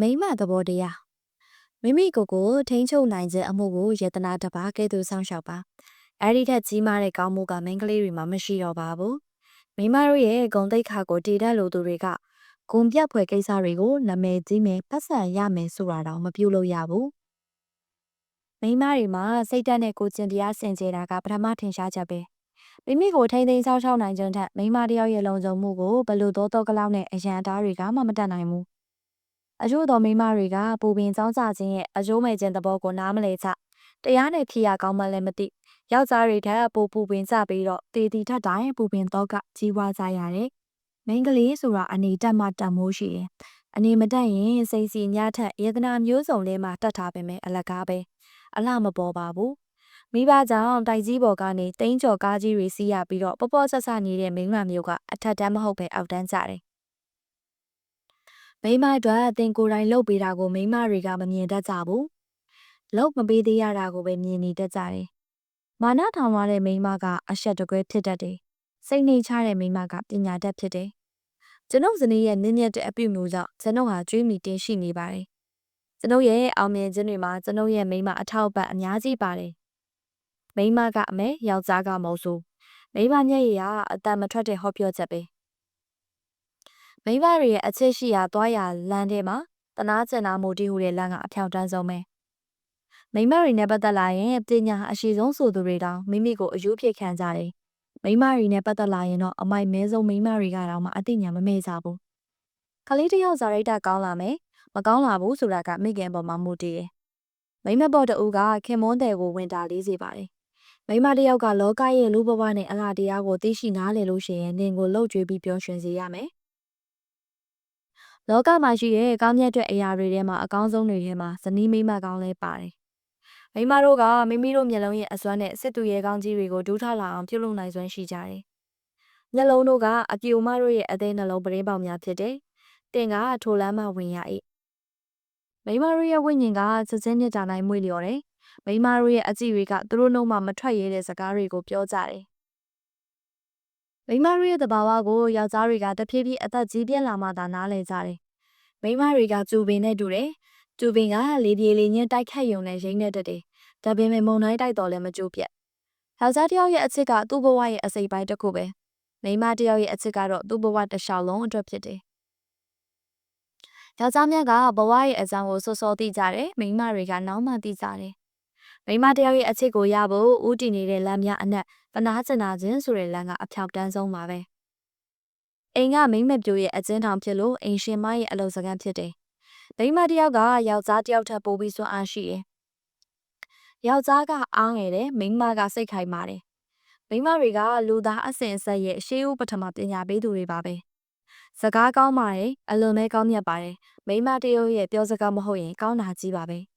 မိမသဘောတရားမိမိကိုယ်ကိုထိန်းချုပ်နိုင်ခြင်းအမှုကိုယတနာတစ်ပါးကဲ့သို့ဆောင်ရှောက်ပါအဲ့ဒီထက်ကြီးမားတဲ့ကောင်းမှုကမိန်းကလေးတွေမှာမရှိတော့ပါဘူးမိမတို့ရဲ့ဂုံတိတ်ခါကိုတည်တတ်လို့သူတွေကဂုံပြတ်ဖွယ်ကိစ္စတွေကိုနာမည်ကြီးမယ်ပတ်စံရမယ်ဆိုတာတော့မပြုလို့ရဘူးမိမတွေမှာစိတ်ဓာတ်နဲ့ကိုယ်ကျင်တရားစင်ကြယ်တာကပထမထင်ရှားချက်ပဲမိမိကိုထိန်းသိမ်းဆောက်ရှောက်နိုင်ခြင်းထက်မိမတယောက်ရဲ့လုံခြုံမှုကိုဘယ်လိုသောတော့ကလောက်နဲ့အရန်အသားတွေကမှမတတ်နိုင်ဘူး အကျိုးတော်မိမတွေကပူပင်စောင်းကြခြင်းရဲ့အကျိုးမဲ့ခြင်းသဘောကိုနားမလည်ချတရားနဲ့ဖြစ်ရကောင်းမှလည်းမသိယောက်ျားတွေထက်ပိုပူပင်ကြပြီးတော့တေတီထက်တိုင်းပူပင်တော့ကကြီးပွားကြရတယ်မိန်းကလေးဆိုတာအနေတက်မှတတ်မိုးရှိတယ်အနေမတက်ရင်စိတ်စီညထက်ယေဒနာမျိုးစုံလေးမှတတ်ထားပေမဲ့အလကားပဲအလှမပေါ်ပါဘူးမိဘကြောင့်တိုက်ကြီးပေါ်ကနေတိန်းကျော်ကားကြီးတွေစီးရပြီးတော့ပေါ့ပေါ့ဆဆနေတဲ့မိန်းမမျိုးကအထက်တန်းမဟုတ်ပဲအောက်တန်းကြတယ် မိမအတွက်အတင်ကိုယ်တိုင်လှုပ်ပေးတာကိုမိမတွေကမမြင်တတ်ကြဘူး။လှုပ်မပေးသေးရတာကိုပဲမြင်နေတတ်ကြတယ်။မာနထောင်ရတဲ့မိမကအဆက်တကွဲဖြစ်တတ်တယ်။စိတ်နှိမ်ချတဲ့မိမကပညာတတ်ဖြစ်တယ်။ကျွန်ုပ်ဇနီးရဲ့နင်းညက်တဲ့အပြုမျိုးကြောင့်ကျွန်ုပ်ဟာကျွေးမိတင်ရှိနေပါတယ်။ကျွန်ုပ်ရဲ့အောင်မြင်ခြင်းတွေမှာကျွန်ုပ်ရဲ့မိမအထောက်အပံ့အများကြီးပါတယ်။မိမကအမေယောက်ျားကမဟုတ်ဆိုမိမမျက်ရည်ကအတန်မထွက်တဲ့ဟောပြောချက်ပဲ။ မိဘတွေရဲ့အချစ်ရှိရာသွားရာလမ်းထဲမှာတနာကျင်နာမှုတီးဟူတဲ့လမ်းကအဖြောင်တန်းဆုံးပဲမိမတွေနဲ့ပတ်သက်လာရင်ပညာအရှိဆုံးဆိုသူတွေတောင်မိမိကိုအယုဖြစ်ခံကြတယ်မိမတွေနဲ့ပတ်သက်လာရင်တော့အမိုက်မဲဆုံးမိမတွေကတော့မှအသိဉာဏ်မမေ့ကြဘူးခလေးတယောက်ဇာရိတကောင်းလာမယ်မကောင်းလာဘူးဆိုတာကမိခင်ပေါ်မှာမူတည်တယ်မိမပေါ်တူကခင်မွန်းတဲ့ကိုဝင်တာလေးစေပါတယ်မိမတယောက်ကလောကရဲ့လူဘဝနဲ့အလားတရားကိုသိရှိနားလည်လို့ရှိရင်နင်ကိုလှုပ်ကြွေးပြီးပြောရှင်စေရမယ် လောကမှာရှိတဲ့ကောင်းမြတ်တဲ့အရာတွေထဲမှာအကောင်းဆုံးတွေထဲမှာဇနီးမိမကောင်းလဲပါတယ်။မိမတို့ကမိမိတို့မျက်လုံးရဲ့အစွမ်းနဲ့စစ်သူရဲကောင်းကြီးတွေကိုဒူးထလာအောင်ပြုလုပ်နိုင်စွမ်းရှိကြတယ်။မျက်လုံးတို့ကအပြိုမတို့ရဲ့အသေးနှလုံးပရင်းပေါက်များဖြစ်တယ်။တင်ကထိုလမ်းမှဝင်ရ၏။မိမတို့ရဲ့ဝိညာဉ်ကစစင်းမြစ်တာနိုင်မွေ့လျော်တယ်။မိမတို့ရဲ့အကြည့်တွေကသူတို့နှုတ်မှမထွက်ရတဲ့စကားတွေကိုပြောကြတယ် မိမတို့ရဲ့တဘာဝကိုယောက်ျားတွေကတဖြည်းဖြည်းအသက်ကြီးပြင်းလာမှသာနားလည်ကြတယ်။မိမတွေကကျူပင်နဲ့တူတယ်။ကျူပင်ကလေပြေလေညင်းတိုက်ခတ်ယုံနဲ့ရိမ့်နေတတ်တယ်။ဒါပေမဲ့မုံတိုင်းတိုက်တော်လည်းမကျိုးပြတ်။ယောက်ျားတစ်ယောက်ရဲ့အချစ်ကသူ့ဘဝရဲ့အစိပ်ပိုင်းတစ်ခုပဲ။မိမတစ်ယောက်ရဲ့အချစ်ကတော့သူ့ဘဝတစ်လျှောက်လုံးအတွက်ဖြစ်တယ်။ယောက်ျားများကဘဝရဲ့အကြောင်းကိုစောစောသိကြတယ်။မိန်းမတွေကနောက်မှသိကြတယ်။မိန်းမတယောက်ရဲ့အချစ်ကိုရဖို့ဦးတည်နေတဲ့လမ်းများအနက် ပနာကျင်နာခြင်းဆိုတဲ့လမ်းကအဖြောက်တန်းဆုံးပါပဲအိမ်ကမိမ့်မပြိုရဲ့အကျဉ်းထောင်ဖြစ်လို့အိမ်ရှင်မရဲ့အလုပ်စကားဖြစ်တယ်မိမတယောက်ကယောက်ျားတယောက်ထပ်ပိုးပြီးစွမ်းအားရှိတယ်ယောက်ျားကအားငယ်တယ်မိန်းမကစိတ်ခိုင်ပါတယ်မိန်းမတွေကလူသားအစဉ်အဆက်ရဲ့ရှေးဦးပထမပညာပေးသူတွေပါပဲစကားကောင်းပါတယ်အလွန်ပဲကောင်းမြတ်ပါတယ်မိန်းမတယောက်ရဲ့ပြောစကားမဟုတ်ရင်ကောင်းတာကြီးပါပဲ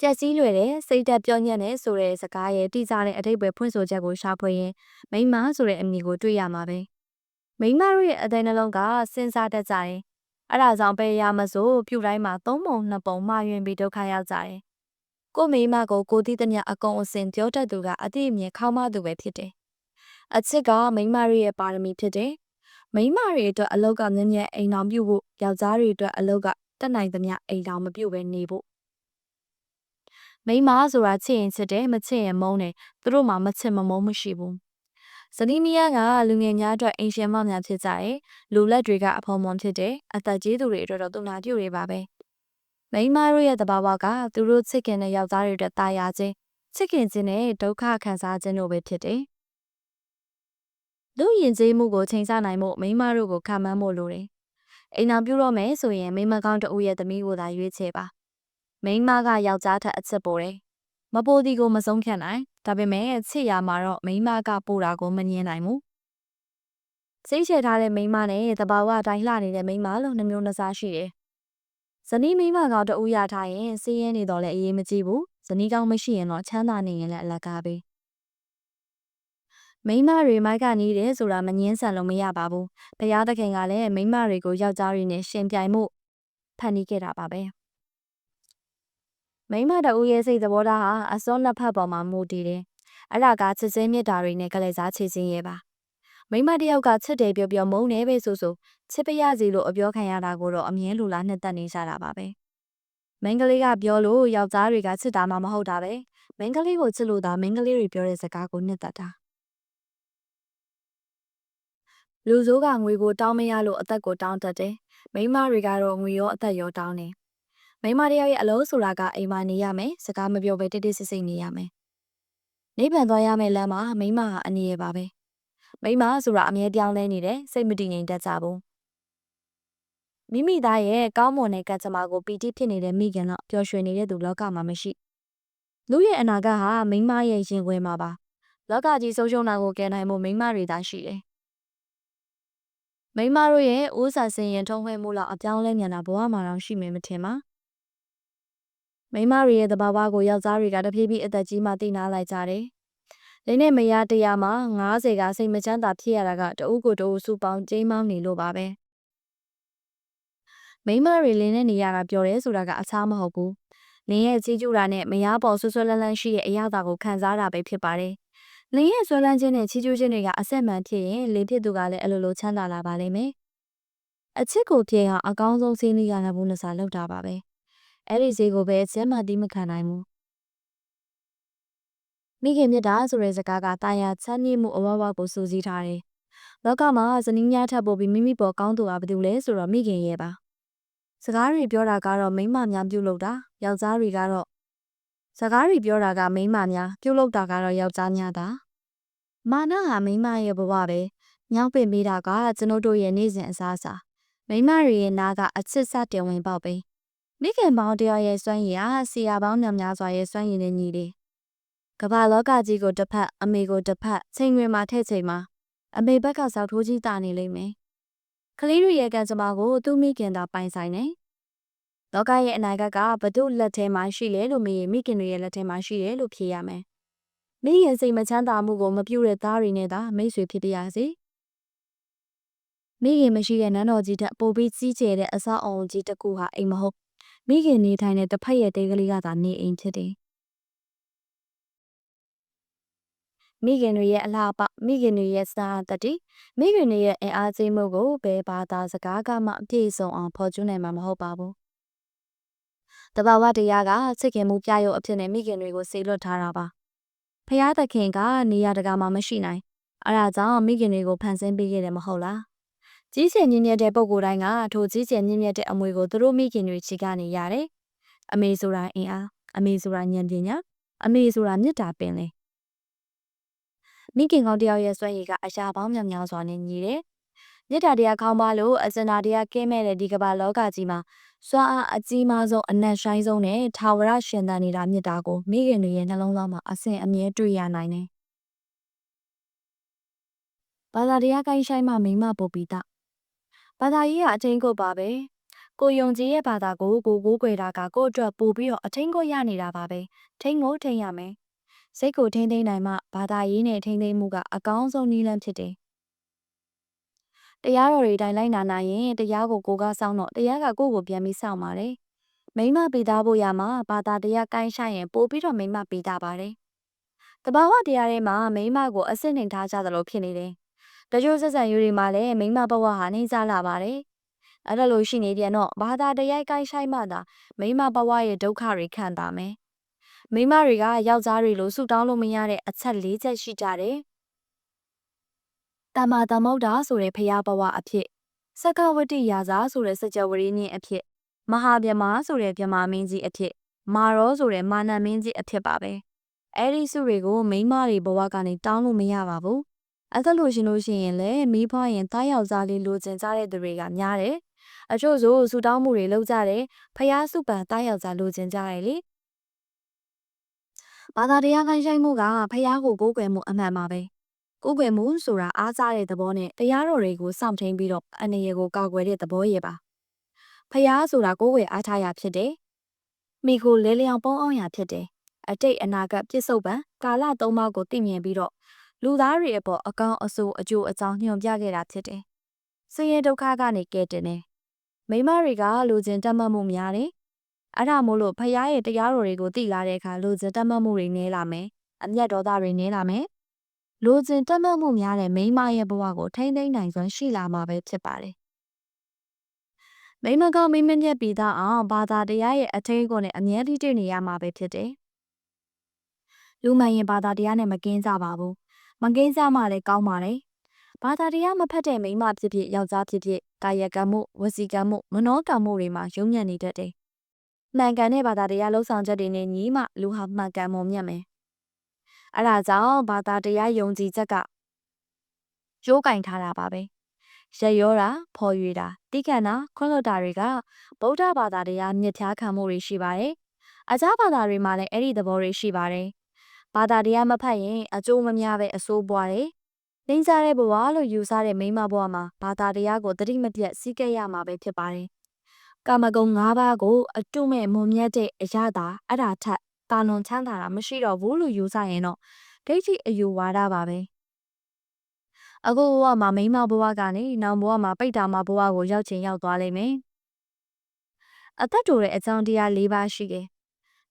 ကြက်စည်းလွယ်တဲ့စိတ်သက်ပြောညံ့တဲ့ဆိုတဲ့စကားရဲ့တိကျတဲ့အထိပ္ပယ်ဖွင့်ဆိုချက်ကိုရှာဖွေရင်မိမဆိုတဲ့အမည်ကိုတွေ့ရမှာပဲမိမတို့ရဲ့အသိနှလုံးကစဉ်းစားတတ်ကြတယ်အဲ့ဒါကြောင့်ပဲရမစို့ပြုတိုင်းမှာသုံးပုံနှစ်ပုံမှားယွင်းပြီးဒုက္ခရောက်ကြတယ်ကိုမိမကိုကိုတိသမျှအကုန်အစင်ပြောတတ်သူကအတိအမြဲခေါင်းမသူပဲဖြစ်တယ်အချစ်ကမိမတို့ရဲ့ပါရမီဖြစ်တယ်မိမတွေအတွက်အလောက်ကမြဲမြဲအိမ်တော်ပြုဖို့ယောက်ျားတွေအတွက်အလောက်ကတက်နိုင်သမျှအိမ်တော်မပြုတ်ပဲနေဖို့ မိမဆိုတာချစ်ရင်ချစ်တယ်မချစ်ရင်မုန်းတယ်သူတို့မှမချစ်မမုန်းမရှိဘူးဇနီးမယားကလူငယ်များအတွက်အိမ်ရှင်မများဖြစ်ကြတယ်လူလက်တွေကအဖော်မွန်ဖြစ်တယ်အသက်ကြီးသူတွေအတွက်တော့သူနာပြုတွေပါပဲမိမတို့ရဲ့တဘာဝကသူတို့ချစ်ခင်တဲ့ယောက်ျားတွေအတွက်တာယာခြင်းချစ်ခင်ခြင်းနဲ့ဒုက္ခခံစားခြင်းတို့ပဲဖြစ်တယ်လူရင်ကျေးမှုကိုချိန်ဆနိုင်မှုမိမတို့ကိုခံမှန်းဖို့လိုတယ်အိမ်အောင်ပြုတော့မယ်ဆိုရင်မိမကောင်းတဦးရဲ့သမီးကိုသာရွေးချယ်ပါ မိန်းမကယောက်ျားထက်အချစ်ပိုတယ်။မပိုသည်ကိုမဆုံးဖြတ်နိုင်။ဒါပေမဲ့ချစ်ရမှာတော့မိန်းမကပိုတာကိုမငြင်းနိုင်ဘူး။စိတ်ချထားတဲ့မိန်းမနဲ့တဘာဝအတိုင်းလှနေတဲ့မိန်းမလို့နှမျိုးနှစားရှိတယ်။ဇနီးမိန်းမကောင်တူရထားရင်စီးရဲနေတော့လည်းအေးမကြည့်ဘူး။ဇနီးကောင်းမရှိရင်တော့ချမ်းသာနေရင်လည်းအလကားပဲ။မိန်းမတွေမိုက်ကနေတယ်ဆိုတာမငင်းဆန်လို့မရပါဘူး။ဘုရားသခင်ကလည်းမိန်းမတွေကိုယောက်ျားတွေနဲ့ရှင်ပြိုင်မှုဖန်တီးခဲ့တာပါပဲ။ မိမတဦးရဲ့စိတ်သဘောထားဟာအစောနှစ်ဖက်ပေါ်မှာမူတည်တယ်။အဲ့ဒါကချစ်ချင်းမြတ်တာတွေနဲ့ကလေးစားချေချင်းရဲ့ပါမိမတယောက်ကချစ်တယ်ပြောပြောမုန်းတယ်ပဲဆိုဆိုချစ်ပရစီလို့အပြောခံရတာကိုတော့အမြဲလိုလားနှစ်သက်နေကြတာပါပဲမင်းကလေးကပြောလို့ယောက်ျားတွေကချစ်တာမှမဟုတ်တာပဲမင်းကလေးကိုချစ်လို့သာမင်းကလေးတွေပြောတဲ့စကားကိုနှစ်သက်တာလူဆိုးကငွေကိုတောင်းမရလို့အသက်ကိုတောင်းတတ်တယ်မိန်းမတွေကတော့ငွေရောအသက်ရောတောင်းတယ် မိန်းမတယောက်ရဲ့အလုံးဆိုတာကအိမ်မှာနေရမယ်စကားမပြောဘဲတိတ်တိတ်ဆိတ်ဆိတ်နေရမယ်နေပန်သွားရမယ်လမ်းမှာမိန်းမဟာအနေရပါပဲမိန်းမဆိုတာအမြဲပြောင်းလဲနေတယ်စိတ်မတည်ငြိမ်တတ်ကြဘူးမိမိသားရဲ့ကောင်းမွန်တဲ့ကံကြမ္မာကိုပီတိဖြစ်နေတဲ့မိခင်တော့ပျော်ရွှင်နေတဲ့သူလောကမှာမရှိလူရဲ့အနာဂတ်ဟာမိန်းမရဲ့ရင်ခွင်မှာပါလောကကြီးဆုံးရှုံးတာကိုကယ်နိုင်ဖို့မိန်းမတွေသာရှိတယ်မိန်းမတို့ရဲ့ဥစားစင်ရင်ထုံးဖွဲ့မှုလောက်အပြောင်းလဲမြန်တာဘဝမှာတော့ရှိမယ်မထင်ပါ မိန်းမတွေရဲ့သဘာဝကိုယောက်ျားတွေကတဖြည်းဖြည်းအသက်ကြီးမှသိနာလိုက်ကြတယ်။လိမ့်နဲ့မရတရားမှာ90ကစိတ်မချမ်းသာဖြစ်ရတာကတအုပ်ကိုတအုပ်စုပေါင်းကျိမ်းမောင်းနေလို့ပါပဲ။မိန်းမတွေလင်းနဲ့နေရတာပြောတယ်ဆိုတာကအခြားမဟုတ်ဘူး။လင်းရဲ့ကြီးကျူတာနဲ့မရပေါ်ဆွဆွလန်းလန်းရှိတဲ့အရာသာကိုခံစားတာပဲဖြစ်ပါတယ်။လင်းရဲ့ဆွလန်းခြင်းနဲ့ချီးကျူးခြင်းတွေကအဆက်မှန်ဖြစ်ရင်လင်းဖြစ်သူကလည်းအလိုလိုချမ်းသာလာပါလိမ့်မယ်။အချစ်ကိုပြေဟာအကောင်းဆုံးစီးနီးရတာဘူးနစားလောက်တာပါပဲ။ အဲ့ဒီဈေးကိုပဲကျဲမှတီးမခံနိုင်ဘူးမိခင်မြတ်တာဆိုတဲ့စကားကတာယာချမ်းမြေ့မှုအဝဝကိုစူးစီးထားတယ်။လောကမှာဇနီးများထပ်ပို့ပြီးမိမိပေါ်ကောင်းသူဟာဘယ်သူလဲဆိုတော့မိခင်ရဲ့ပါ။စကားတွေပြောတာကတော့မိမများပြုတ်လို့တာယောက်ျားတွေကတော့စကားတွေပြောတာကမိမများပြုတ်လို့တာကတော့ယောက်ျားများတာ။မာနဟာမိမရဲ့ဘဝပဲ။ညောင်းပင်မိတာကကျွန်ုပ်တို့ရဲ့နေ့စဉ်အစားအစာမိမတွေရဲ့နာကအချစ်စတင်ဝင်ပေါက်ပဲ။ မိခင်ပေါင်းတရားရဲ့စွမ်းရည်ဟာဆရာပေါင်းများများစွာရဲ့စွမ်းရည်နဲ့ညီတယ်ကမ္ဘာလောကကြီးကိုတစ်ဖက်အမေကိုတစ်ဖက်ချိန်တွင်မှာထဲ့ချိန်မှာအမေဘက်ကစောက်ထိုးကြီးတာနေလိမ့်မယ်။ကလေးတွေရဲ့ကံကြမ္မာကိုသူ့မိခင်သာပိုင်ဆိုင်နေ။လောကရဲ့အနာဂတ်ကဘသူလက်ထဲမှာရှိလဲလို့မေးရင်မိခင်တွေရဲ့လက်ထဲမှာရှိတယ်လို့ဖြေရမယ်။မိခင်စိတ်မချမ်းသာမှုကိုမပြုတဲ့သားတွေနဲ့သာမိတ်ဆွေဖြစ်ပါရစေ။မိခင်မရှိတဲ့နန်းတော်ကြီးထက်ပိုပြီးကြီးကျယ်တဲ့အဆောက်အုံကြီးတစ်ခုဟာအိမ်မဟုတ် မိခင်နေထိုင်တဲ့တစ်ဖက်ရဲ့တဲကလေးကသာနေအိမ်ဖြစ်တယ်။မိခင်တွေရဲ့အလားအပမိခင်တွေရဲ့စာတတိမိခင်တွေရဲ့အင်အားကြီးမှုကိုဘယ်ဘာသာစကားကမှအပြည့်စုံအောင်ဖော်ကျူးနိုင်မှာမဟုတ်ပါဘူး။တဘာဝတရားကချစ်ခင်မှုပြရုပ်အဖြစ်နဲ့မိခင်တွေကိုစေလွတ်ထားတာပါ။ဖျားသခင်ကနေရာတကာမှာမရှိနိုင်။အဲဒါကြောင့်မိခင်တွေကိုဖန်ဆင်းပေးခဲ့တယ်မဟုတ်လား။ ကြီးကျယ်မြင့်မြတ်တဲ့ပုံကိုယ်တိုင်းကထိုကြီးကျယ်မြင့်မြတ်တဲ့အမွေကိုသူတို့မိခင်တွေချီကနေရတယ်။အမေဆိုတာအင်အားအမေဆိုတာဉာဏ်ပညာအမေဆိုတာမေတ္တာပင်လေမိခင်ကောင်းတယောက်ရဲ့စွမ်းရည်ကအရာပေါင်းများများစွာနဲ့ညီတယ်။မြစ်တာတရားခေါင်းပါလို့အစင်တာတရားကဲမဲ့တဲ့ဒီကမ္ဘာလောကကြီးမှာစွမ်းအားအကြီးမားဆုံးအနက်ရှိုင်းဆုံးနဲ့ထာဝရရှင်သန်နေတာမြစ်တာကိုမိခင်တွေရဲ့နှလုံးသားမှာအစဉ်အမြဲတွေ့ရနိုင်တယ်။ဘာသာတရားကိုင်းဆိုင်မှမိမပုပ္ပိတ ဘာသာရေးကအထင်ကိုပါပဲ။ကိုယုံကြည်ရဲ့ဘာသာကိုကိုကိုးကွယ်တာကကိုအတွက်ပို့ပြီးတော့အထင်ကိုရနေတာပါပဲ။ထိန်ကိုထိန်ရမယ်။စိတ်ကိုထိမ့်သိမ့်နိုင်မှဘာသာရေးနဲ့ထိမ့်သိမ့်မှုကအကောင်းဆုံးနည်းလမ်းဖြစ်တယ်။တရားတော်တွေတိုင်းလိုက်နာနိုင်ရင်တရားကိုကိုကစောင်းတော့တရားကကိုယ့်ကိုပြန်ပြီးစောင့်ပါတယ်။မိမပေးသားဖို့ရမှာဘာသာတရားကိုင်းဆိုင်ရင်ပို့ပြီးတော့မိမပေးသားပါတယ်။တဘာဝတရားထဲမှာမိမကိုအစ်စ်နှင်ထားကြသလိုဖြစ်နေတယ်။ တချို့ဆက်ဆံရေးတွေမှာလည်းမိမဘဝဟာနှိမ့်စားလာပါတယ်။အဲ့ဒါလို့ရှိနေပြန်တော့ဘာသာတရားကိုင်းဆိုင်မှသာမိမဘဝရဲ့ဒုက္ခတွေခံတာမယ်။မိန်းမတွေကယောက်ျားတွေလိုဆူတောင်းလို့မရတဲ့အချက်၄ချက်ရှိကြတယ်။တမ္မာသမုဒ္ဒါဆိုတဲ့ဖရာဘဝအဖြစ်စကဝတိယာဇာဆိုတဲ့စကြဝဠာညင်းအဖြစ်မဟာဗျမဆိုတဲ့ဗျမမင်းကြီးအဖြစ်မာရောဆိုတဲ့မာနမင်းကြီးအဖြစ်ပါပဲ။အဲ့ဒီစုတွေကိုမိန်းမတွေဘဝကနေတောင်းလို့မရပါဘူး။ အဲ့ဒါလို့ရှင်လို့ရှိရင်လည်းမိဖွားရင်တားယောက်ျားလေးလိုချင်ကြတဲ့သူတွေကများတယ်။အချို့ဆိုဆူတောင်းမှုတွေလုပ်ကြတယ်။ဖျားစုပန်တားယောက်ျားလိုချင်ကြတယ်လေ။ဘာသာတရားခိုင်းဆိုင်မှုကဖះကိုကိုးကွယ်မှုအမှန်ပါပဲကိုးကွယ်မှုဆိုတာအားစားတဲ့သဘောနဲ့တရားတော်တွေကိုစောင့်ထိန်ပြီးတော့အနေရကိုကာကွယ်တဲ့သဘောရဲ့ပါဖះဆိုတာကိုးကွယ်အားထားရဖြစ်တယ်မိကိုလဲလျောင်ပုံအောင်ရဖြစ်တယ်အတိတ်အနာဂတ်ပြစ္ဆုတ်ပံကာလသုံးပါးကိုသိမြင်ပြီးတော့ လူသားတွေအပေါ်အကောင်းအဆိုးအကျိုးအကြောင်းညွှန်ပြခဲ့တာဖြစ်တယ်ဆင်းရဲဒုက္ခကနေကဲတင်တယ်မိမတွေကလူချင်းတတ်မှတ်မှုများတယ်အဲ့ဒါမို့လို့ဖရားရဲ့တရားတော်တွေကိုသိလာတဲ့အခါလူစတတ်မှတ်မှုတွေနည်းလာမယ်အမျက်ဒေါသတွေနည်းလာမယ်လိုချင်တက်မှတ်မှုများတဲ့မိန်းမရဲ့ဘဝကိုထိမ့်သိမ့်နိုင်စွမ်းရှိလာမှာပဲဖြစ်ပါတယ်။မိန်းမကောင်းမိန်းမညက်ပြီးသားအောင်ဘာသာတရားရဲ့အထင်းကိုနဲ့အမြဲတည်းတည်နေရမှာပဲဖြစ်တယ်။လူမှန်ရင်ဘာသာတရားနဲ့မကင်းကြပါဘူး။ မကင်းကြမှလည်းကောင်းပါတယ်။ဘာသာတရားမဖတ်တဲ့မိန်းမဖြစ်ဖြစ်ယောက်ျားဖြစ်ဖြစ်ကာယကံမှုဝစီကံမှုမနောကံမှုတွေမှာယုံညံ့နေတတ်တယ်။မှန်ကန်တဲ့ဘာသာတရားလှုပ်ဆောင်ချက်တွေနဲ့ညီးမှလူဟာမှန်ကန်မုံမြတ်မယ်။အဲဒါကြောင့်ဘာသာတရားယုံကြည်ချက်ကရိုးကင်ထားတာပါပဲ။ရရောတာဖော်ရွေတာတိခဏခွင့်လွတ်တာတွေကဗုဒ္ဓဘာသာတရားမြစ်ဖြားခံမှုတွေရှိပါတယ်။အခြားဘာသာတွေမှာလည်းအဲ့ဒီသဘောတွေရှိပါတယ်။ ဘာသာတရားမဖတ်ရင်အကျိုးမများပဲအဆိုးပွားတယ်။လိမ့်စားတဲ့ဘဝလို့ယူဆတဲ့မိမဘဝမှာဘာသာတရားကိုတတိမပြတ်စီးကဲ့ရမှာပဲဖြစ်ပါတယ်။ကာမဂုဏ်၅ပါးကိုအတုမဲ့မွန်မြတ်တဲ့အရာသာအဲ့ဒါထက်တာလွန်ချမ်းသာတာမရှိတော့ဘူးလို့ယူဆရင်တော့ဒိဋ္ဌိအယူဝါဒပါပဲအခုဘဝမှာမိန်းမဘဝကနေနောက်ဘဝမှာပိတ်တာမဘဝကိုရောက်ချင်ရောက်သွားလိမ့်မယ်အသက်တိုတဲ့အကြောင်းတရား၄ပါးရှိတယ်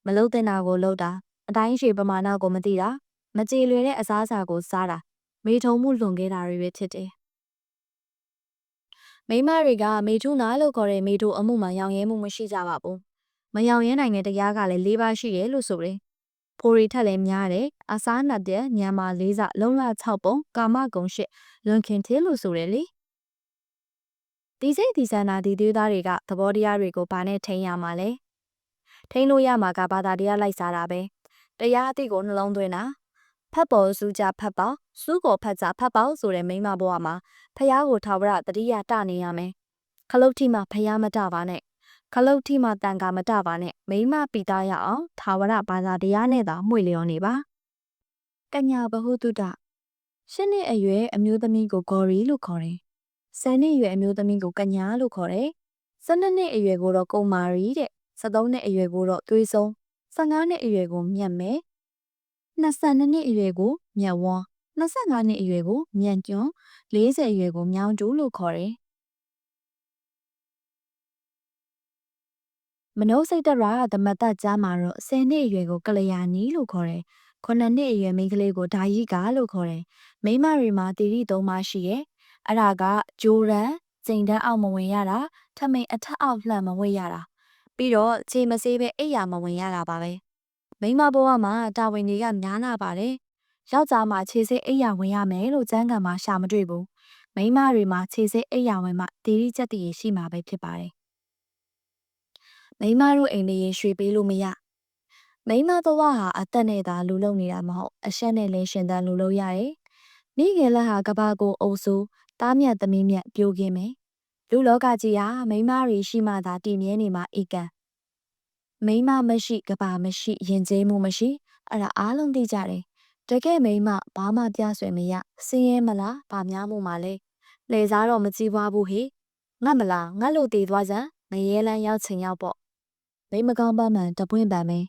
မလုံးတဲ့နာကိုလုံးတာ အတိုင်းရှည်ပမာဏကိုမသိတာမကြေလွယ်တဲ့အစားအစာကိုစားတာမေထုံမှုလွန်ခဲ့တာတွေပဲဖြစ်တယ်မိမတွေကမေထုနာလို့ခေါ်တဲ့မေထုအမှုမှာရောင်ရဲမှုမရှိကြပါဘူးမရောင်ရဲနိုင်တဲ့တရားကလည်း၄ပါးရှိတယ်လို့ဆိုတယ်ဖိုရီထက်လည်းများတယ်အစားနတ်တဲ့ညံမာလေးစလုံးလ6ပုံကာမဂုံရှစ်လွန်ခင်သေးလို့ဆိုတယ်လေဒီစိတ်ဒီဆန္ဒဒီသေးသားတွေကသဘောတရားတွေကိုဘာနဲ့ထိန်းရမှာလဲထိန်းလို့ရမှာကဘာသာတရားလိုက်စားတာပဲ တရားအသည့်ကိုနှလုံးသွင်းတာဖတ်ပေါ်စုကြဖတ်ပေါစူးကိုဖတ်ကြဖတ်ပေါဆိုတဲ့မိမဘဝမှာဖះကိုထာဝရတတိယတနေရမယ်ခလုတ်ထိမှဖះမတပါနဲ့ခလုတ်ထိမှတန်ကာမတပါနဲ့မိမပီသားရအောင်သာဝရဘာသာတရားနဲ့သာမှွေလျော်နေပါကညာဘဟုတုတရှင်းနှစ်အရွယ်အမျိုးသမီးကိုဂေါ်ရီလို့ခေါ်တယ်ဆယ်နှစ်အရွယ်အမျိုးသမီးကိုကညာလို့ခေါ်တယ်ဆယ်နှစ်နှစ်အရွယ်ကိုတော့ကုမာရီတဲ့73နှစ်အရွယ်ကိုတော့သွေးဆုံး 15နှစ်အရွယ်ကိုမြတ်မဲ22နှစ်အရွယ်ကိုမြတ်ဝန်း25နှစ်အရွယ်ကိုမြန့်ကျွန်း40အရွယ်ကိုမြောင်းတူလို့ခေါ်တယ်မနိုးစိတ်တရာသမတ်တကြားမှာတော့10နှစ်အရွယ်ကိုကလျာနီလို့ခေါ်တယ်။9နှစ်အရွယ်မိန်းကလေးကိုဒါယိကာလို့ခေါ်တယ်။မိန်းမတွေမှာတီရီသုံးပါရှိရဲ့။အဲ့ဒါကဂျိုရန်၊စိန်တန်းအောက်မဝင်ရတာ၊ထမိန်အထက်အောက်လှမ်းမဝေ့ရတာ။ ပြီးတော့ခြေမဆေးပဲအိပ်ယာမဝင်ရတာပါပဲ။မိန်းမဘဝမှာတာဝန်တွေကများနာပါတယ်။ယောက်ျားမှာခြေဆေးအိပ်ယာဝင်ရမယ်လို့ကျန်းကန်မှာရှာမတွေ့ဘူး။မိန်းမတွေမှာခြေဆေးအိပ်ယာဝင်မှတီရီချက်တည်ရှိမှာပဲဖြစ်ပါတယ်။မိမတို့အိမ်လေးရင်ရွှေပေးလို့မရမိမဘဝဟာအသက်နဲ့သာလူလုံနေတာမဟုတ်အရှက်နဲ့လည်းရှင်သန်လူလို့ရတယ်မိခင်လက်ဟာကဘာကိုအုပ်စိုးတားမြတ်သမီးမြတ်ပြိုကင်းမယ် လူလောကကြီးဟာမိမတွေရှိမှသာတည်မြဲနေမှာဧကန်မိမမရှိကဘာမရှိယဉ်ကျေးမှုမရှိအဲ့ဒါအားလုံးသိကြတယ်တကယ်မိမဘာမှပြဆွေမရစင်းရဲမလားဗာများမှုမှလဲလေစားတော့မကြည့်ပွားဘူးဟေငတ်မလားငတ်လို့တည်သွားစမ်းမရဲလန်းရောက်ချင်ရောက်ပေါ့မိမကောင်းပန်းမှန်တပွင့်ပန်ပဲ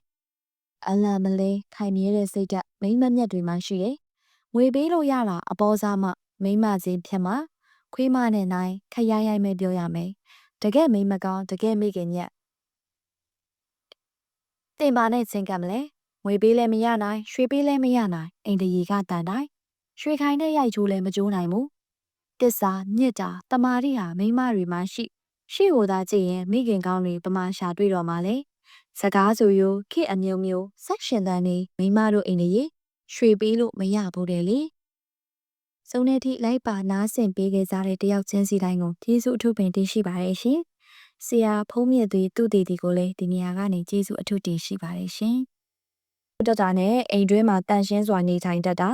အလံမလေးခိုင်မြဲတဲ့စိတ်ဓာတ်မိမမျက်တွေမှရှိတယ်ငွေပေးလို့ရတာအပေါ်စားမှမိမချင်းဖြတ်မှ ခွေးမနဲ့နိုင်ခရိုင်ရိုင်ပဲပြောရမယ်တကယ်မိမကောင်းတကယ်မိခင်ညက်တင်ပါနဲ့ချင်းကမလဲငွေပေးလည်းမရနိုင်ရွှေပေးလည်းမရနိုင်အိမ်တရီကတန်တိုင်းရွှေခိုင်တဲ့ရိုက်ချိုးလည်းမကြိုးနိုင်ဘူးတစ္ဆာမြစ်တာတမာရီဟာမိမတွေမှရှိ ရှေ့ကိုသာကြည့်ရင်မိခင်ကောင်းတွေပမာရှာတွေ့တော့မှလေစကားဆိုရိုးခေအမျိုးမျိုးဆက်ရှင်တန်းနေမိမတို့အိမ်ကြီးရွှေပေးလို့မရဘူးတယ်လေ စုံနေထိလိုက်ပါနားဆင်ပေးခဲ့ကြတဲ့တယောက်ချင်းစီတိုင်းကိုကျေးဇူးအထူးပင်တင်ရှိပါတယ်ရှင်ဆရာဖုံးမြင့်သွေးသူ့တည်တည်ကိုလည်းဒီနေရာကနေကျေးဇူးအထူးတင်ရှိပါတယ်ရှင်တက်တာနဲ့အိမ်တွင်းမှာတန်ရှင်းစွာနေထိုင်တတ်တာ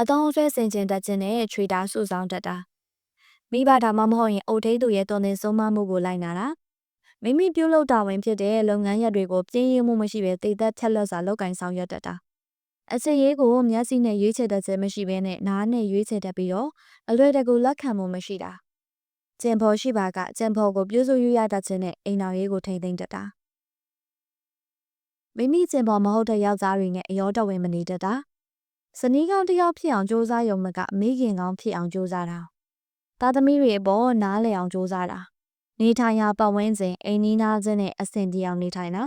အတောင်းဆွဲစင်ကျင်တတ်ခြင်းနဲ့ခြွေတာစုဆောင်တတ်တာမိဘဒါမှမဟုတ်ရင်အုတ်ထိန်သူရဲ့တုံသင်ဆုံးမမှုကိုလိုက်နာတာမိမိပြုလုပ်တာဝင်ဖြစ်တဲ့လုပ်ငန်းရပ်တွေကိုပြင်းရမှုမရှိဘဲတည်သက်ချက်လက်စွာလုပ်ကင်ဆောင်ရွက်တတ်တာ အစရေးကိုမျက်စိနဲ့ရွေးချယ်တတ်ခြင်းမရှိဘဲနဲ့နားနဲ့ရွေးချယ်တတ်ပြီးတော့အလွယ်တကူလက်ခံမှုမရှိတာကျင်ဖော်ရှိပါကကျင်ဖော်ကိုပြုစုရရတတ်ခြင်းနဲ့အိမ်တော်ရေးကိုထိမ့်သိမ့်တတ်တာမိမိကျင်ဖော်မဟုတ်တဲ့ယောက်ျားတွေနဲ့အယောတော်ဝင်မနေတတ်တာစနီးကောင်းတယောက်ဖြစ်အောင်စူးစမ်းရုံမကမိခင်ကောင်းဖြစ်အောင်စူးစမ်းတာသားသမီးတွေအပေါ်နားလည်အောင်စူးစမ်းတာနေထိုင်ရာပတ်ဝန်းကျင်အိမ်နီးနားချင်းနဲ့အဆင်ပြေအောင်နေထိုင်တာ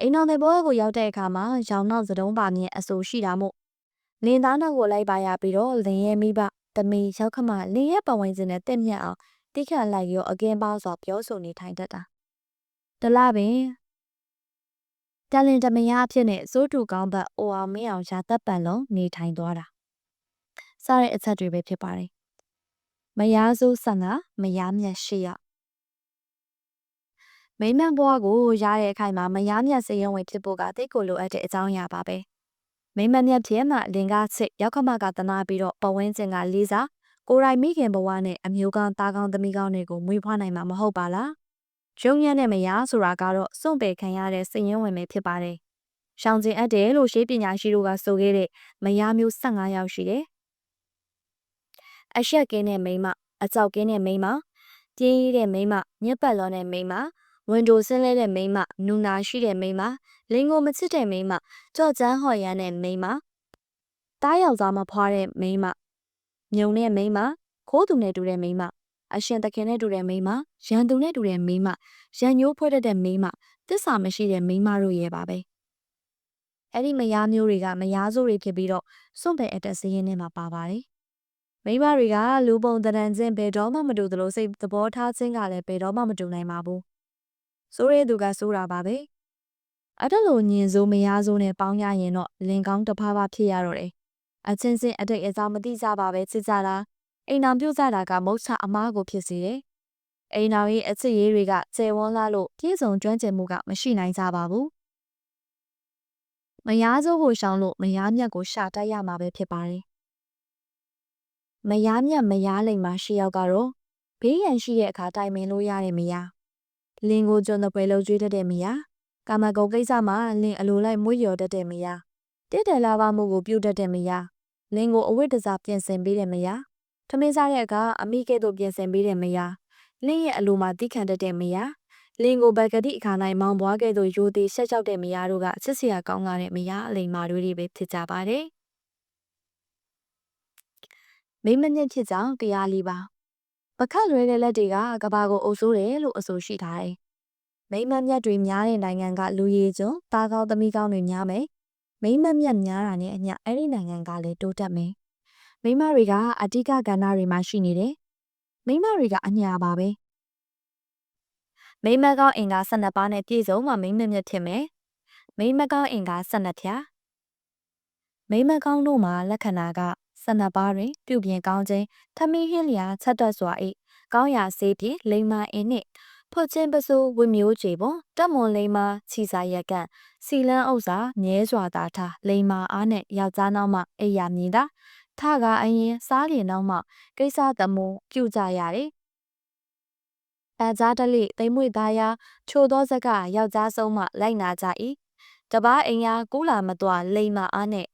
အိမ်တော်တဲ့ဘောကိုရောက်တဲ့အခါမှာရောင်နောက်စတုံးပါမြင်အဆိုရှိတာမို့လင်းသားနောက်ကိုလိုက်ပါရပြီးတော့လင်းရဲ့မိဘတမီရောက်ခမလင်းရဲ့ပဝင်စင်နဲ့တက်မြတ်အောင်တိခတ်လိုက်ရောအကင်းပါစွာပြောဆိုနေထိုင်တတ်တာတလားပင်တလင်တမယားအဖြစ်နဲ့စိုးတူကောင်းဘက်အိုအောင်မင်းအောင်ရှာတပ်ပံလုံးနေထိုင်သွားတာစတဲ့အချက်တွေပဲဖြစ်ပါတယ်မယားစိုးဆန်ကမယားမြတ်ရှိရ မိမ့်မန်ဘွားကိုရတဲ့အခိုင်မှာမယားမြတ်စရုံဝင်ဖြစ်ဖို့ကတိတ်ကိုလိုအပ်တဲ့အကြောင်းအရာပါပဲမိမ့်မန်မြတ်ဖြစ်မှလင်ကားချစ်ရောက်ခမကတနာပြီးတော့ပဝင်းကျင်ကလေးစားကိုရိုင်မိခင်ဘဝနဲ့အမျိုးကောင်းသားကောင်းသမီးကောင်းတွေကိုမွေးဖွားနိုင်မှာမဟုတ်ပါလားရုံညံ့တဲ့မယားဆိုတာကတော့စွန့်ပယ်ခံရတဲ့စိတ်ရင်းဝင်ပဲဖြစ်ပါတယ်။ရှောင်ကျင်အပ်တယ်လို့ရှေးပညာရှိတို့ကဆိုခဲ့တဲ့မယားမျိုး15ယောက်ရှိတယ်။အရှက်ကင်းတဲ့မိန်းမအကြောက်ကင်းတဲ့မိန်းမပြင်းရည်တဲ့မိန်းမညက်ပတ်လောတဲ့မိန်းမ ဝန်ဒိုဆင်းလဲတဲ့မိန်းမနူနာရှိတဲ့မိန်းမလင်းကိုမချစ်တဲ့မိန်းမကြော့ကျန်းဟော်ရမ်းတဲ့မိန်းမတားယောက်ျားမဖွားတဲ့မိန်းမမြုံတဲ့မိန်းမခိုးသူနဲ့တူတဲ့မိန်းမအရှင်သခင်နဲ့တူတဲ့မိန်းမရန်သူနဲ့တူတဲ့မိန်းမရန်ညိုးဖွဲ့တတ်တဲ့မိန်းမတစ္ဆာမရှိတဲ့မိန်းမတို့ရဲ့ပါပဲအဲ့ဒီမယားမျိုးတွေကမယားစိုးတွေဖြစ်ပြီးတော့စွန့်ပယ်အတက်စည်းရင်းထဲမှာပါပါတယ်မိန်းမတွေကလူပုံတရံချင်းဘယ်တော့မှမတူသလိုစိတ်သဘောထားခြင်းကလည်းဘယ်တော့မှမတူနိုင်ပါဘူး စိုးရဲသူကစိုးတာပါပဲအဲ့ဒါလိုညင်စိုးမယားစိုးနဲ့ပေါင်းရရင်တော့လင်ကောင်းတစ်ဖားဖားဖြစ်ရတော့တယ်အချင်းချင်းအတိတ်အကြောင်းမသိကြပါပဲချစ်ကြတာအိမ်အောင်ပြုတ်ကြတာကမုတ်ချအမားကိုဖြစ်စေတယ်။အိမ်အောင်ရဲ့အချစ်ရေးတွေကကျယ်ဝန်းလာလို့ပြည့်စုံကျွမ်းကျင်မှုကမရှိနိုင်ကြပါဘူး။မယားစိုးကိုရှောင်လို့မယားမြတ်ကိုရှာတိုက်ရမှာပဲဖြစ်ပါတယ်။မယားမြတ်မယားလိမ်မှာရှေ့ရောက်ကတော့ဘေးရန်ရှိတဲ့အခါတိုင်ပင်လို့ရတဲ့မယား လင်ကိုကျွန်းတဲ့ပွဲလုံးကျွေးတတ်တဲ့မယားကာမဂုဏ်ကိစ္စမှာလင်အလိုလိုက်မွေးလျော်တတ်တဲ့မယားတစ်တယ်လာပါမှုကိုပြုတ်တတ်တဲ့မယားလင်ကိုအဝတ်တစားပြင်ဆင်ပေးတဲ့မယားထမင်းစားတဲ့အခါအမိကဲ့သို့ပြင်ဆင်ပေးတဲ့မယားလင်းရဲ့အလိုမှာတိခံတတ်တဲ့မယားလင်းကိုဘက်ကတိအခါ၌မောင်ဘွားကဲ့သို့ရိုသေးဆက်ချောက်တဲ့မယားတို့ကချစ်စရာကောင်းလာတဲ့မယားအလိမ္မာတွေတွေပဲဖြစ်ကြပါတယ်မိမညစ်ဖြစ်ကြောင်းတရားလေးပါ ပခတ်လွဲတဲ့လက်တွေကကဘာကိုအုပ်ဆိုးတယ်လို့အဆိုရှိထားတယ်မိမမြတ်တွေများတဲ့နိုင်ငံကလူရည်ကျွန်းတားကောင်းသမီးကောင်းတွေများမယ်မိမမြတ်များတာနဲ့အမျှအဲ့ဒီနိုင်ငံကလည်းတိုးတက်မယ်မိမတွေကအဓိကကဏ္ဍတွေမှာရှိနေတယ်မိမတွေကအညာပါပဲမိမကောင်းအင်္ဂါ12ပါးနဲ့ပြည့်စုံမှမိမမြတ်ဖြစ်မယ်မိမကောင်းအင်္ဂါ12ဖြာမိမကောင်းတို့မှာလက္ခဏာက 12ပါးတွင် ပြုပြင်ကောင်းခြင်းထမင်းဟင်းလျာချက်တက်စွာ၏ကောင်းရာစေးဖြင့်လိမ္မာအင်းနှင့်ဖွတ်ချင်းပစိုးဝမျိုးကြေပွန်တက်မွန်လိမ္မာချီစာရက်ကန့်စီလန်းဥစ္စာမြဲစွာသာထားလိမ္မာအားနဲ့ယောက်ျားနောက်မှအိယာမြင်သာထကအရင်စားလျင်နောက်မှကိစ္စသမိုးပြုကြရတယ်။အကြားတလိသိမ့်မွေသားရချိုသောဇက်ကယောက်ျားဆုံးမှလိုက်နာကြ၏။တပားအိမ်ယာကူးလာမသွားလိမ္မာအားနဲ့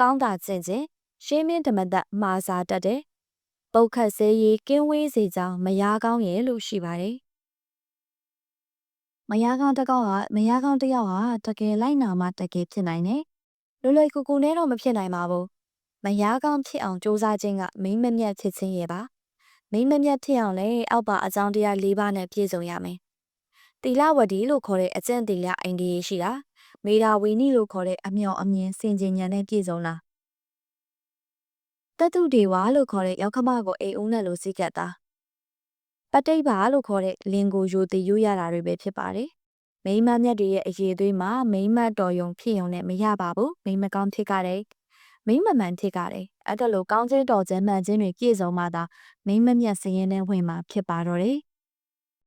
ကောင်းတာကျင့်ခြင်း ရှင်းမင်းဓမ္မသက်မာစာတတ်တယ်။ပုတ်ခတ်စေးရီကင်းဝေးစေကြောင်းမယားကောင်းရဲ့လို့ရှိပါတယ်။မယားကောင်းတစ်ကောက်ဟာမယားကောင်းတစ်ယောက်ဟာတကယ်လိုက်နာမှတကယ်ဖြစ်နိုင်တယ်။လွယ်လွယ်ကူကူနဲ့တော့မဖြစ်နိုင်ပါဘူးမယားကောင်းဖြစ်အောင်စ조사ခြင်းကမိမမြတ်ဖြစ်ခြင်းရဲ့ပါမိမမြတ်ဖြစ်အောင်လည်းအောက်ပါအကြောင်းတရား၄ပါးနဲ့ပြည့်စုံရမယ်တီလဝတီလို့ခေါ်တဲ့အကျင့်တီလအိန္ဒိယရှိတာမေဓာဝီနီလို့ခေါ်တဲ့အမြော်အမြင်စင်ကြင်ဉာဏ်နဲ့ပြည့်စုံတာ တတုဒေဝလို့ခေါ်တဲ့ရောက်ခမကိုအိမ်ဦးနဲ့လို့စိတ်ကပ်တာပဋိဘာလို့ခေါ်တဲ့လင်ကိုယိုတည်ယူရတာတွေပဲဖြစ်ပါတယ်မိမမြတ်တွေရဲ့အရေးသွေးမှာမိမတော်ယုံဖြစ်ုံနဲ့မရပါဘူးမိမကောင်းဖြစ်ကြတဲ့မိမမှန်ဖြစ်ကြတယ်အဲ့ဒါလိုကောင်းခြင်းတော်ခြင်းမှန်ခြင်းတွေပြည့်စုံမှသာမိမမြတ်စရင်နဲ့ဝင်မှာဖြစ်ပါတော့တယ်